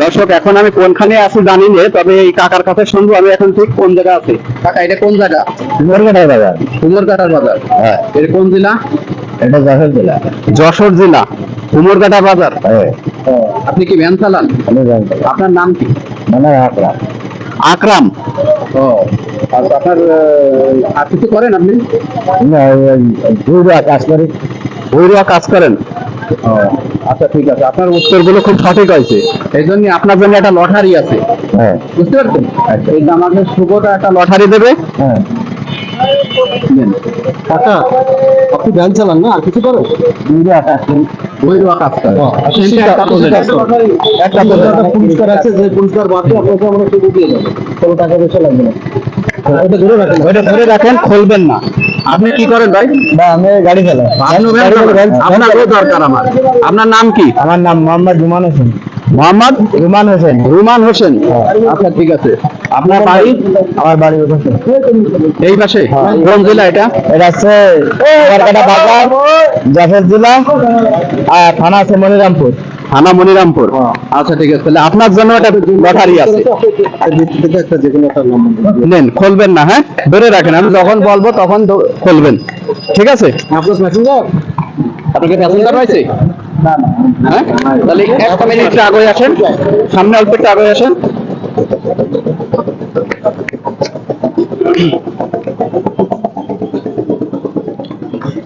দর্শক এখন আমি কোনখানে আছি জানি না তবে এই কাকার কথা শুনব আমি এখন ঠিক কোন জায়গা আছি কাকা এটা কোন জায়গা কুমারঘাটার বাজার কুমোরঘাটার বাজার হ্যাঁ এটা কোন জেলা এটা যশোর জেলা যশোর জেলা কুমোরঘাটা বাজার হ্যাঁ আপনি কি ভ্যান চালান আপনার নাম কি মানে রাখলাম আকরাম ও আচ্ছা আপনার আর কিছু করেন আপনি দুই কাজ করি বৈরুয়া কাজ করেন ও আচ্ছা ঠিক আছে। আপনার উত্তরগুলো খুব সঠিক হয়েছে। এই জন্য আপনার জন্য একটা লটারি আছে। হ্যাঁ। বুঝতে পারছেন? এই যে আমাদের শুভটা একটা লটারি দেবে। হ্যাঁ। কাকা আপনি ভ্যান চালান না? আর কিছু করি বৈরুয়া কাজ করেন একটা বললেন। একটা বললেন। পুরস্কার আছে? যে পুরস্কার বাকি আপনাকে আমরা শুধু দিয়ে দেবো। কোনো টাকা পয়সা লাগবে না। ওটা ধরে রাখেন ওইটা ধরে রাখেন খুলবেন না। আপনি কি করেন ভাই? আমি গাড়ি চালাই। আপনি ভ্যান চালান? আপনারও দরকার আমার। আপনার নাম কি? আমার নাম মোহাম্মদ রুমান হোসেন। মোহাম্মদ? রুমান হোসেন। রুমান হোসেন। আচ্ছা ঠিক আছে। আপনার বাড়ি? আমার বাড়ি এই পাশে? কোন জেলা এটা? এটা হচ্ছে বাজার যশোর জেলা আর থানা আছে মনিরামপুর। থানা মনিরামপুর। আচ্ছা ঠিক আছে। তাহলে আপনার জন্য একটা লটারি আছে। একটা যে কোনো একটা নম্বর নেন খুলবেন না হ্যাঁ? ধরে রাখেন আমি যখন বলব তখন খুলবেন। ঠিক আছে? আপনার প্যাসেঞ্জার রয়েছে না না। তাহলে একটা মিনিট আগে আসেন। সামনে অল্প একটু আগে আসেন।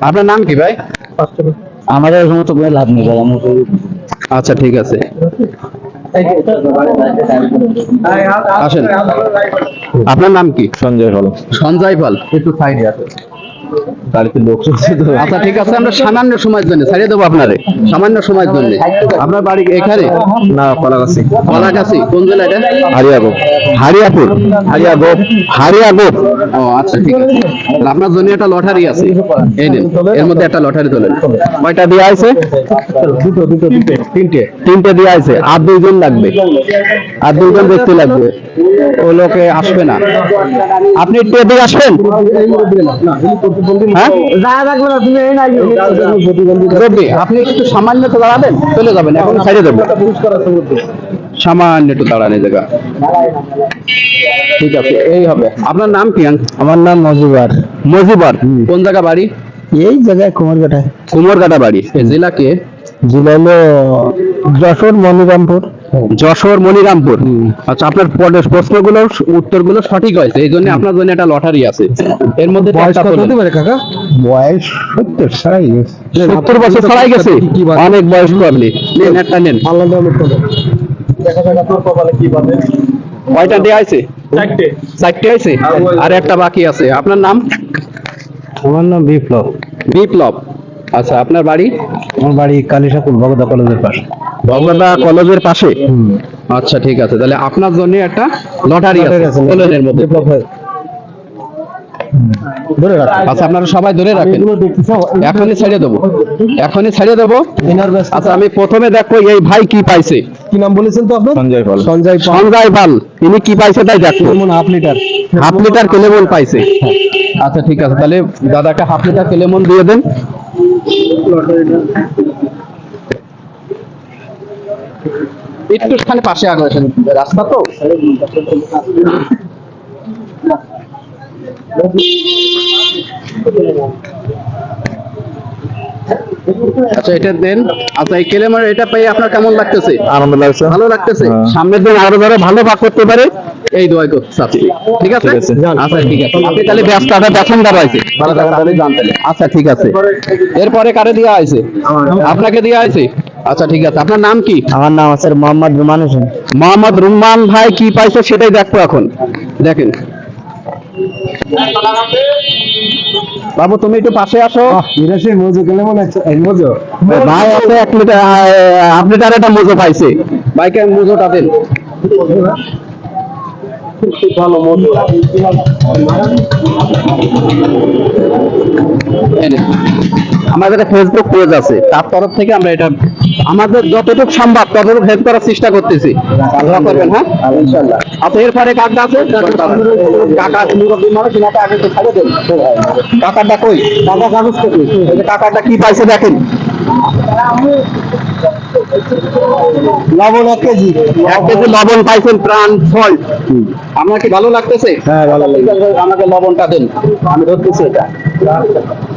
আপনার নাম কি ভাই? আমাদের সমস্ত লাভ নেই ভাই আমরা আচ্ছা ঠিক আছে। আসেন। আপনার নাম কি? সঞ্জয় পাল। সঞ্জয় পাল। একটু সাইডে আছে বাড়িতে লোক চলছে তো। আচ্ছা ঠিক আছে আমরা সামান্য সময়ের জন্য ছাড়িয়ে দেবো আপনারে সামান্য সময়ের জন্য। আপনার বাড়ি এখানে? না কলাগাছি কলাগাছি কোন জেলা এটা? হারিয়াগো। হারিয়াপুর। হারিয়াগোপ হারিয়াগোপ ও আচ্ছা ঠিক আছে। আপনার জন্য একটা লটারি আছে। এই নিন এর মধ্যে একটা লটারি তোলেন। কয়টা দেওয়া আছে দুটো দুটো তিনটে। তিনটে। দেওয়া আছে আর দুইজন লাগবে। আর দুইজন ব্যক্তি লাগবে। ও লোকে আসবে না। আপনি একটু এদিকে আসবেন? আপনি একটু সামান্য তো দাঁড়াবেন চলে যাবেন এখন সামান্য একটু দাঁড়ান এই জায়গা। ঠিক আছে এই হবে। আপনার নাম কি আমার নাম মজিবার মজিবার কোন জায়গা বাড়ি? এই জায়গায় কুমারঘাটায়। কুমোরঘাটা বাড়ি। জেলা কে? জেলা হলো যশোর মনিরামপুর যশোর মনিরামপুর। আচ্ছা আপনার পরের প্রশ্নগুলো উত্তরগুলো সঠিক হয়েছে এই জন্য আপনার জন্য একটা লটারি আছে। এর মধ্যে বয়স চারটা কত হতে পারে কাকা? বয়স সত্তর সারাই গেছে। সত্তর বছর ছড়াই গেছে? অনেক বয়স্ক আপনি নেন একটা নেন। চলে দেখা যাক তোর কপালে কি পাবে কয়টা দেওয়া আছে চারটে। চারটে আছে আর একটা বাকি আছে। আপনার নাম? আমার নাম বিপ্লব। বিপ্লব। আচ্ছা আপনার বাড়ি? আমার বাড়ি কালীশাকুল ভগদা কলেজের পাশে। কলেজের পাশে। আচ্ছা ঠিক আছে। তাহলে আপনার জন্য একটা লটারি আছে কলেজের মধ্যে। ধরে রাখ আচ্ছা আপনারা সবাই ধরে রাখেন। এখনই ছেড়ে দেবো। এখনই ছেড়ে দেবো। আচ্ছা আমি প্রথমে দেখো এই ভাই কি পাইছে। কি নাম বলেছেন তো আপনার? সঞ্জয় পাল। সঞ্জয় পাল। সঞ্জয় পাল। ইনি কি পাইছে তাই দেখো। Half litre. হাফ লিটার কেলেমন পাইছে। আচ্ছা ঠিক আছে। তাহলে দাদাকে হাফ লিটার কেলেমন দিয়ে দেন। একটুখানি পাশে আগে আসেন রাস্তা তো? আচ্ছা এটা দেন। আচ্ছা এই কেলেমার এটা পেয়ে আপনার কেমন লাগতেছে? আনন্দ লাগছে। ভালো লাগতেছে? হ্যাঁ। সামনের দিন আরও ধরো ভালো ভাগ করতে পারে এই দোয়াই করতে ঠিক আছে। আচ্ছা ঠিক আছে। আপনি তাহলে থাকেন তাহলে জান আচ্ছা ঠিক আছে। এরপরে কারে দেওয়া হয়েছে আপনাকে দেওয়া হয়েছে আচ্ছা ঠিক আছে। আপনার নাম কি? আমার নাম আছে মোহাম্মদ রুমান হোসেন। মোহাম্মদ রুম্মান ভাই কি পাইছে সেটাই দেখব এখন। দেখেন। বাবু তুমি একটু পাশে আসো। নিরাশি মজু গেলে মনে হচ্ছে? এই মজু? ভাই আছে এক লিটার আপনি তার একটা মোজো পাইছে। ভাইকে মোজোটা দেন। ভালো মজু। আমাদের একটা ফেসবুক পেজ আছে। তার তরফ থেকে আমরা এটা আমাদের যতটুকু সম্ভব ততটুকু হেল্প করার চেষ্টা করতেছি। দোয়া করবেন হ্যাঁ? ইনশাআল্লাহ আচ্ছা এরপরে কাকটা আছে? কাকা মুরব্বী মানুষ এনাকে আগে তো খাইয়ে দেন। কাকারটা কই? কাকা কাগজ কই এই যে কাকারটা কি পাইছে দেখেন। লবণ এক কেজি। এক কেজি লবণ পাইছেন প্রাণ ফল। আপনার কি ভালো লাগতেছে? হ্যাঁ ভালো লাগে আমাকে লবণটা দেন। আমি ধরতেছি এটা।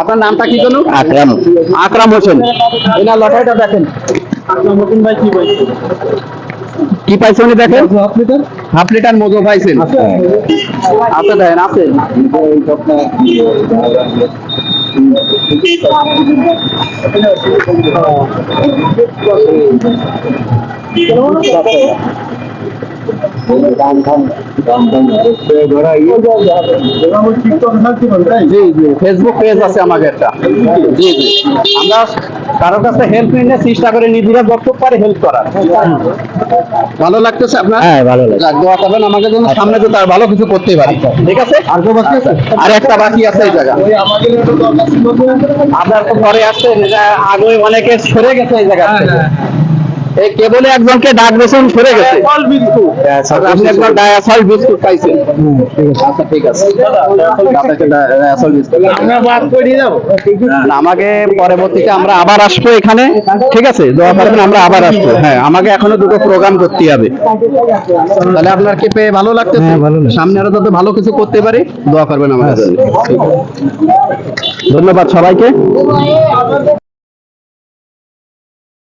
আপনার নামটা কি জানো আকরাম। আকরাম হোসেন। এনার লটাইটা দেখেন। আকরাম হোসেন ভাই কি পাইছে? উনি দেখেন? Half litre? মজো পাইছেন। আছে? দেখেন আছে। জি জি ফেসবুক পেজ আছে আমাকে একটা। জি জি। আমরা কারোর কাছে হেল্প নিলে চেষ্টা করে নিজেরা যতটুকু পারে হেল্প করার। ভালো লাগতেছে আপনার? হ্যাঁ ভালো লাগে দোয়া করবেন আমাকে যেন সামনে তো তার ভালো কিছু করতে পারি। ঠিক আছে? আর বাকি আছে? আর একটা বাকি আছে এই জায়গা আপনার তো ঘরে আসছেন এটা আগে অনেকে সরে গেছে এই জায়গা থেকে। এই কেবলে একজনকে ডাক দিয়েছেন সরে গেছে। আপনি একবার ডায়াসল বিস্কুট পাইছেন। আচ্ছা ঠিক আছে। আপনাকে ডায়াসল বিস্কুট আমরা বাদ করে যাব। আমাকে পরবর্তীতে আমরা আবার আসব এখানে। ঠিক আছে দোয়া করবেন আমরা আবার আসব। হ্যাঁ আমাকে এখনও দুটো প্রোগ্রাম করতে হবে। তাহলে আপনার কি পেয়ে ভালো লাগতেছে? হ্যাঁ। সামনে আরও যাতে ভালো কিছু করতে পারি দোয়া করবেন আমাদের। জন্য ধন্যবাদ সবাইকে।